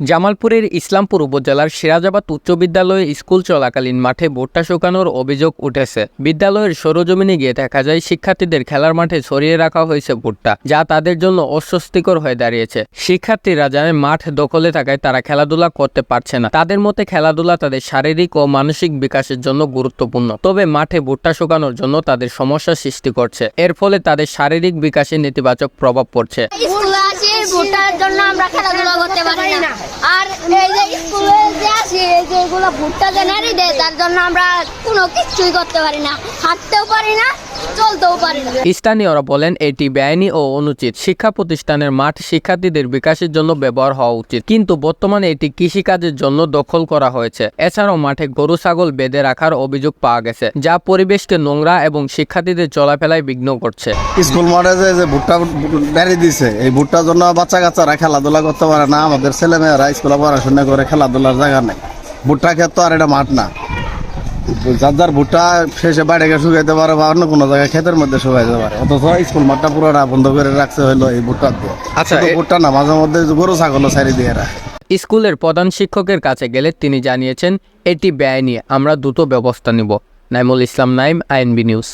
জামালপুরের ইসলামপুর উপজেলার সিরাজাবাদ উচ্চ বিদ্যালয়ে স্কুল চলাকালীন মাঠে ভুট্টা শুকানোর অভিযোগ উঠেছে। বিদ্যালয়ের সরজমিনে গিয়ে দেখা যায়, শিক্ষার্থীদের খেলার মাঠে ছড়িয়ে রাখা হয়েছে ভুট্টা, যা তাদের জন্য অস্বস্তিকর হয়ে দাঁড়িয়েছে। শিক্ষার্থীরা জানে মাঠ দখলে থাকায় তারা খেলাধুলা করতে পারছে না। তাদের মতে, খেলাধুলা তাদের শারীরিক ও মানসিক বিকাশের জন্য গুরুত্বপূর্ণ। তবে মাঠে ভুট্টা শুকানোর জন্য তাদের সমস্যা সৃষ্টি করছে। এর ফলে তাদের শারীরিক বিকাশে নেতিবাচক প্রভাব পড়ছে। জন্য আমরা খেলাধুলা আর এই যে এগুলো ভুট্টা যে নেড়ি দেয় তার জন্য আমরা কোনো কিছুই করতে পারি না। হাঁটতেও পারি না চলতেও পারি না। স্থানীয়রা বলেন এটি বেআইনি ও অনুচিত শিক্ষা প্রতিষ্ঠানের মাঠ শিক্ষার্থীদের বিকাশের জন্য ব্যবহার হওয়া উচিত। কিন্তু বর্তমানে এটি কৃষিকাজের জন্য দখল করা হয়েছে। এছাড়াও মাঠে গরু ছাগল বেঁধে রাখার অভিযোগ পাওয়া গেছে যা পরিবেশকে নোংরা এবং শিক্ষার্থীদের চলাফেরায় বিঘ্ন করছে। স্কুল মাঠে যে ভুট্টা বেরিয়ে দিছে এই ভুট্টার জন্য বাচ্চা কাচ্চারা খেলাধুলা করতে পারে না। আমাদের ছেলে মেয়েরা স্কুলে পড়াশোনা করে খেলাধুলার জায়গা নেই। ভুট্টা ক্ষেত তো আর এটা মাঠ না। যার যার ভুট্টা শেষে বাইরে শুকাইতে পারে বা অন্য কোনো জায়গায় ক্ষেতের মধ্যে শুকাইতে পারে। অথচ স্কুল মাঠটা পুরোটা বন্ধ করে রাখছে হলো এই ভুট্টার দিয়ে। আচ্ছা, এই ভুট্টা না মাঝে মধ্যে গরু ছাগলও সারি দিয়ে রাখে স্কুলের প্রধান শিক্ষকের কাছে গেলে তিনি জানিয়েছেন এটি ব্যয় নিয়ে আমরা দ্রুত ব্যবস্থা নিব। Naimul Islam Naim INB news.